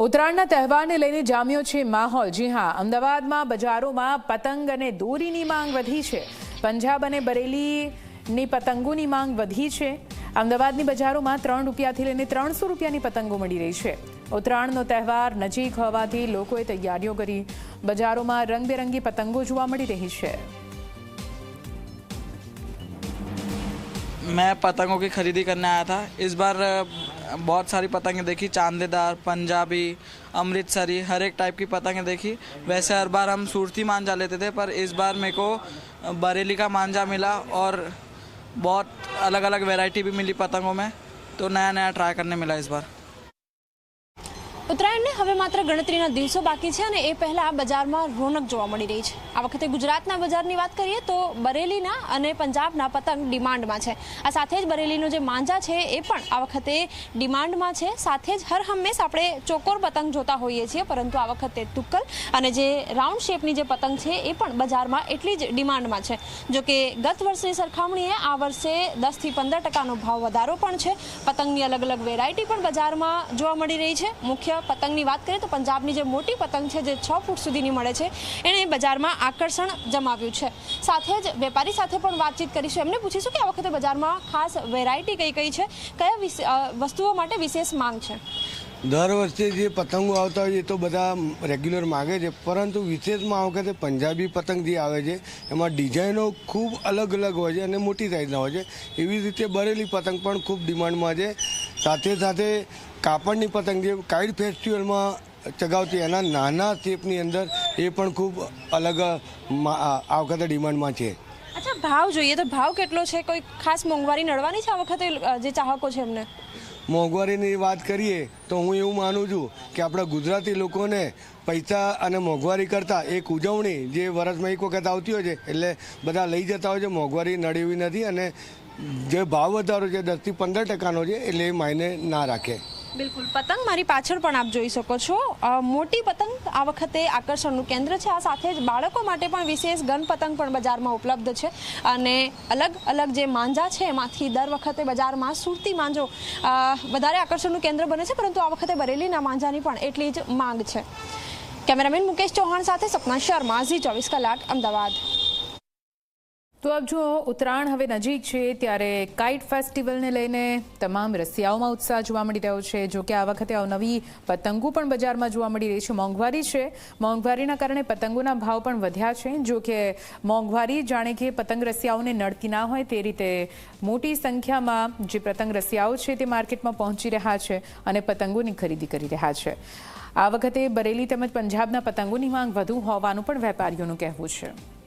ઉત્તરાયણના તહેવારને લઈને જામ્યો છે માહોલ જી હા અમદાવાદમાં બજારોમાં પતંગ અને દોરીની માંગ વધી છે પંજાબ અને બરેલીની પતંગોની માંગ વધી છે અમદાવાદની બજારોમાં ત્રણ રૂપિયાથી લઈને ત્રણસો રૂપિયાની પતંગો મળી રહી છે ઉત્તરાયણનો તહેવાર નજીક હોવાથી લોકોએ તૈયારીઓ કરી બજારોમાં રંગબેરંગી પતંગો જોવા મળી રહી છે मैं पतंगों की खरीदी करने आया था इस बार अ, बहुत सारी पतंगें देखी, चांदेदार, पंजाबी, अमृतसरी, हर एक टाइप की पतंगें देखी। वैसे हर बार हम सूरती मांझा लेते थे, पर इस बार मेरे को बरेली का मांझा मिला और बहुत अलग अलग वैरायटी भी मिली पतंगों में तो नया नया ट्राई करने मिला इस बार। ઉત્તરાયણને હવે માત્ર ગણતરીના દિવસો બાકી છે અને એ પહેલા બજારમાં રોનક જોવા મળી રહી છે. આ વખતે ગુજરાતના બજારની વાત કરીએ તો બરેલીના અને પંજાબના પતંગ ડિમાન્ડમાં છે. આ સાથે જ બરેલીનો જે માંજા છે એ પણ આ વખતે ડિમાન્ડમાં છે. સાથે જ હર હંમેશ આપણે ચોકોર પતંગ જોતા હોઈએ છીએ, પરંતુ આ વખતે તુક્કલ અને જે રાઉન્ડ શેપની જે પતંગ છે એ પણ બજારમાં એટલી જ ડિમાન્ડમાં છે. જોકે ગત વર્ષની સરખામણીએ આ વર્ષે દસથી પંદર ટકાનો ભાવ વધારો પણ છે. પતંગની અલગ અલગ વેરાયટી પણ બજારમાં જોવા મળી રહી છે. મુખ્ય પતંગની વાત કરીએ તો પંજાબની જે મોટી પતંગ છે, જે છ ફૂટ સુધીની મળે છે એણે બજારમાં આકર્ષણ જમાવ્યું છે. સાથે જ વેપારી સાથે પણ વાતચીત કરીશું. એમને પૂછીશું કે આ વખતે બજારમાં ખાસ વેરાયટી કઈ કઈ છે? કયા વસ્તુઓ માટે વિશેષ માંગ છે? દર વર્ષે જે પતંગો આવતા હોય એ તો બધા રેગ્યુલર માગે છે, પરંતુ વિશેષમાં આ વખતે પંજાબી પતંગ જે આવે છે, એમાં ડિઝાઇનો ખૂબ અલગ અલગ હોય છે અને મોટી સાઇઝના હોય છે. એવી રીતે બરેલી પતંગ પણ ખૂબ ડિમાન્ડમાં છે. સાથે સાથે કાપડની પતંગ જે કાઇડ ફેસ્ટિવલમાં ચગાવતી એના નાના શેપની અંદર એ પણ ખૂબ અલગ આ વખતે ડિમાન્ડમાં છે. અચ્છા, ભાવ જોઈએ તો ભાવ કેટલો છે? કોઈ ખાસ મોંઘવારી નડવાની છે આ વખતે જે ચાહકો છે એમને? મોંઘવારીની વાત કરીએ તો હું એવું માનું છું કે આપણા ગુજરાતી લોકોને પૈસા અને મોંઘવારી કરતાં એક ઉજવણી જે વર્ષમાં એક વખત આવતી હોય છે, એટલે બધા લઈ જતા હોય છે, મોંઘવારી નડેવી નથી અને જે ભાવ વધારો છે, દસથી પંદર ટકાનો છે, એટલે એ માયને ના રાખે. બિલકુલ. પતંગ મારી પાછળ પણ આપ જોઈ શકો છો. મોટી પતંગ આ વખતે આકર્ષણનું કેન્દ્ર છે. આ સાથે જ બાળકો માટે પણ વિશેષ ગન પતંગ પણ બજારમાં ઉપલબ્ધ છે. અને અલગ અલગ જે માંજા છે, એમાંથી દર વખતે બજારમાં સુરતી માંજો વધારે આકર્ષણનું કેન્દ્ર બને છે. પરંતુ આ વખતે બરેલીના માંજાની પણ એટલી જ માંગ છે. કેમેરામેન મુકેશ ચૌહાણ સાથે સપના શર્મા, ઝી ચોવીસ કલાક, અમદાવાદ. તો આપ જો ઉત્તરાયણ હવે નજીક છે, ત્યારે કાઇટ ફેસ્ટિવલને લઈને તમામ રસિયાઓમાં ઉત્સાહ જોવા મળી રહ્યો છે. જો કે આ વખતે અવનવી પતંગો પણ બજારમાં જોવા મળી રહી છે. મોંઘવારી છે. મોંઘવારીના કારણે પતંગોના ભાવ પણ વધ્યા છે. જો કે મોંઘવારી જાણે કે પતંગ રસિયાઓને નડતી ના હોય તે રીતે મોટી સંખ્યામાં જે પતંગ રસિયાઓ છે તે માર્કેટમાં પહોંચી રહ્યા છે અને પતંગોની ખરીદી કરી રહ્યા છે. આ વખતે બરેલી તેમજ પંજાબના પતંગોની માંગ વધુ હોવાનું પણ વેપારીઓનું કહેવું છે.